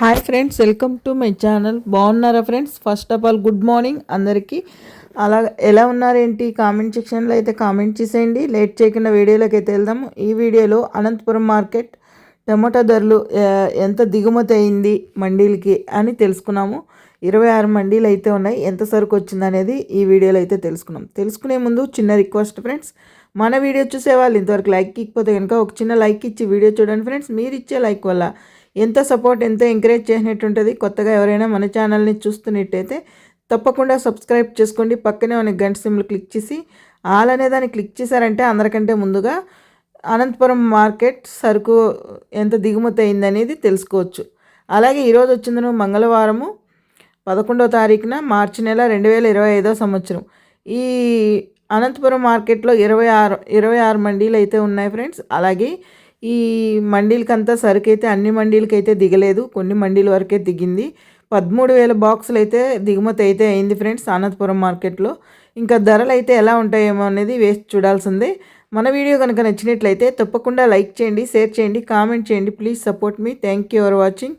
Hi friends welcome to my channel బాగున్నారా friends first of all good morning అందరికీ అలా ఎలా ఉన్నారేంటి? కామెంట్ సెక్షన్లో అయితే కామెంట్ చేసేయండి. లేట్ చేయకుండా వీడియోలోకి అయితే వెళ్దాము. ఈ వీడియోలో అనంతపురం మార్కెట్ టమాటా ధరలు ఎంత దిగుమతి అయింది మండీలకి అని తెలుసుకున్నాము. ఇరవై ఆరు మండీలు అయితే ఉన్నాయి. ఎంత సరుకు వచ్చింది అనేది ఈ వీడియోలో అయితే తెలుసుకున్నాం. తెలుసుకునే ముందు చిన్న రిక్వెస్ట్ ఫ్రెండ్స్ మన వీడియో చూసే వాళ్ళు ఇంతవరకు లైక్ ఇకపోతే కనుక ఒక చిన్న లైక్ ఇచ్చి వీడియో చూడండి ఫ్రెండ్స్ మీరు ఇచ్చే లైక్ వల్ల ఎంత సపోర్ట్ ఎంత ఎంకరేజ్ చేసినట్టు ఉంటుంది కొత్తగా ఎవరైనా మన ఛానల్ని చూస్తున్నట్టయితే తప్పకుండా సబ్స్క్రైబ్ చేసుకోండి. పక్కనే ఉన్న గంట సిమ్లు క్లిక్ చేసి ఆల్ అనే దాన్ని క్లిక్ చేశారంటే అందరికంటే ముందుగా అనంతపురం మార్కెట్ సరుకు ఎంత దిగుమతి అయిందనేది తెలుసుకోవచ్చు. అలాగే ఈరోజు వచ్చిందను మంగళవారము పదకొండవ తారీఖున మార్చి నెల రెండు వేల ఇరవై ఐదో సంవత్సరం. ఈ అనంతపురం మార్కెట్లో ఇరవై ఆరు ఇరవై ఆరు మండీలు అయితే ఉన్నాయి ఫ్రెండ్స్. అలాగే ఈ మండీలకంతా సరికైతే అన్ని మండీలకైతే దిగలేదు. కొన్ని మండీల వరకే దిగింది. పదమూడు వేల బాక్సులు అయితే దిగుమతి అయితే అయింది ఫ్రెండ్స్ అనంతపురం మార్కెట్లో. ఇంకా ధరలు అయితే ఎలా ఉంటాయేమో అనేది వేసి చూడాల్సిందే. మన వీడియో కనుక నచ్చినట్లయితే తప్పకుండా లైక్ చేయండి షేర్ చేయండి కామెంట్ చేయండి. Please support me. Thank you for watching.